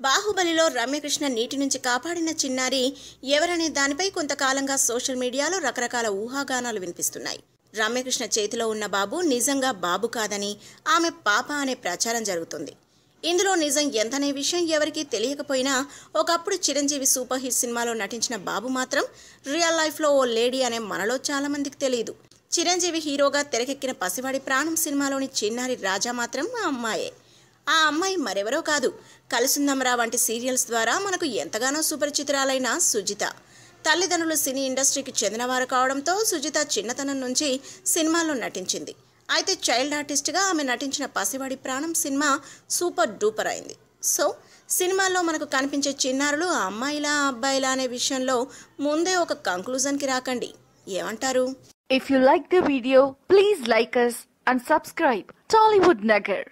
బాహుబలిలో రమ్యకృష్ణ నీటి నుంచి కాపాడిన చిన్నారి ఎవరనే దానిపై కొంతకాలంగా సోషల్ మీడియాలో రకరకాల ఊహాగానాలు వినిపిస్తున్నాయి. రమ్యకృష్ణ చేతిలో ఉన్న బాబు నిజంగా బాబు కాదని ఆమె పాప అనే ప్రచారం జరుగుతుంది. ఇందులో నిజం ఎంతనే విషయం ఎవరికీ తెలియకపోయినా ఒకప్పుడు చిరంజీవి సూపర్ హిట్ సినిమాలో నటించిన బాబు మాత్రం రియల్ లైఫ్లో ఓ లేడీ అనే మనలో చాలా మందికి తెలియదు చిరంజీవి హీరోగా తెరకెక్కిన పసివాడి ప్రాణం సినిమాలోని చిన్నారి రాజా మాత్రం ఆ అమ్మాయే. ఆ అమ్మాయి మరెవరో కాదు. కలిసుందమరా వంటి సీరియల్స్ ద్వారా మనకు ఎంతగానో సుపరిచితురాలైన సుజిత. తల్లిదండ్రులు సినీ ఇండస్ట్రీకి చెందినవారు కావడంతో సుజిత చిన్నతనం నుంచి సినిమాల్లో నటించింది. అయితే చైల్డ్ ఆర్టిస్ట్గా ఆమె నటించిన Pasivadi Pranam cinema super duper అయింది. సో సినిమాల్లో మనకు కనిపించే చిన్నారులు ఆ అమ్మాయిలా అబ్బాయిలా అనే విషయంలో ముందే ఒక కంక్లూజన్కి రాకండి. ఏమంటారు? If you like the video, please like us and subscribe Tollywood Nagar.